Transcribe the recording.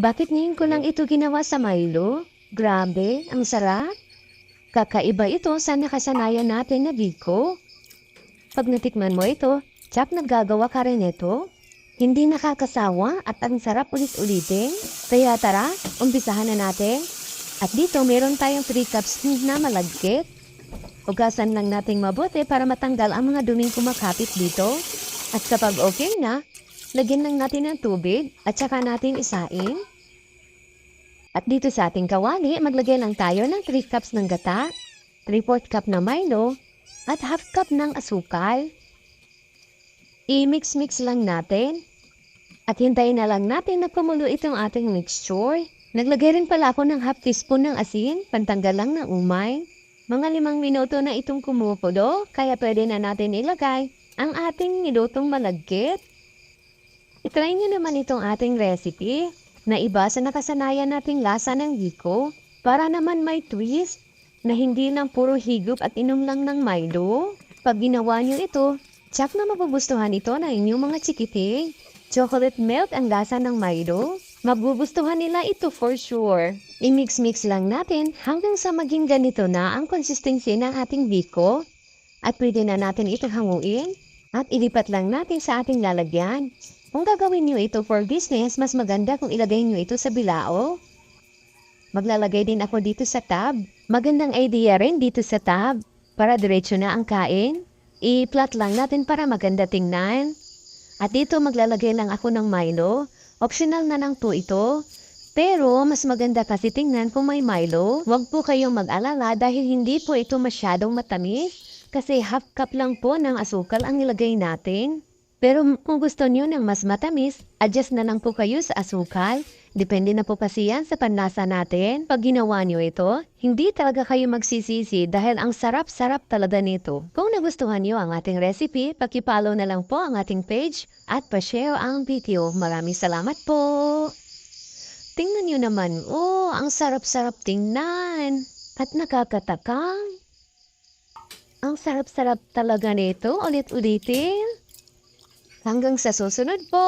Bakit ngayon ko lang ito ginawa sa Milo? Grabe, ang sarap. Kakaiba ito sa nakasanayan natin na biko. Pag natikman mo ito, tsak naggagawa ka rin ito. Hindi nakakasawa at ang sarap ulit-ulitin. Kaya tara, umpisahan na natin. At dito meron tayong 3 cups na malagkit. Hugasan lang nating mabuti para matanggal ang mga duming kumakapit dito. At kapag okay na, lagyan lang natin ng tubig at saka natin isain. At dito sa ating kawali, maglagay lang tayo ng 3 cups ng gata, 3-4 cup na Milo, at half cup ng asukal. I-mix-mix lang natin. At hintayin na lang natin na kumulo itong ating mixture. Naglagay rin pala ako ng half teaspoon ng asin, pantanggal lang ng umay. Mga limang minuto na itong kumukulo, kaya pwede na natin ilagay ang ating nilutong malagkit. Itry nyo naman itong ating recipe na iba sa nakasanayan nating lasa ng biko para naman may twist na hindi lang puro higop at inom lang ng Milo. Pag ginawa nyo ito, tsak na magugustuhan ito ng inyong mga chikiting. Chocolate milk ang lasa ng Milo. Magugustuhan nila ito for sure. I-mix-mix lang natin hanggang sa maging ganito na ang consistency ng ating biko. At pwede na natin ito hanguin at ilipat lang natin sa ating lalagyan. Kung gagawin nyo ito for business, mas maganda kung ilagay nyo ito sa bilao. Maglalagay din ako dito sa tab. Magandang idea rin dito sa tab. Para diretso na ang kain. I-plot lang natin para maganda tingnan. At dito maglalagay lang ako ng Milo. Optional na lang po ito. Pero mas maganda kasi tingnan kung may Milo. Huwag po kayong mag-alala dahil hindi po ito masyadong matamis. Kasi half cup lang po ng asukal ang nilagay natin. Pero kung gusto niyo ng mas matamis, adjust na lang po kayo sa asukal. Depende na po kasi yan sa panlasa natin. Pag ginawa niyo ito, hindi talaga kayo magsisisi dahil ang sarap-sarap talaga nito. Kung nagustuhan niyo ang ating recipe, pakipollow na lang po ang ating page at pa-share ang video. Maraming salamat po! Tingnan niyo naman, oh, ang sarap-sarap tingnan at nakakatakang. Ang sarap-sarap talaga nito, ulit-ulitin. Hanggang sa susunod po!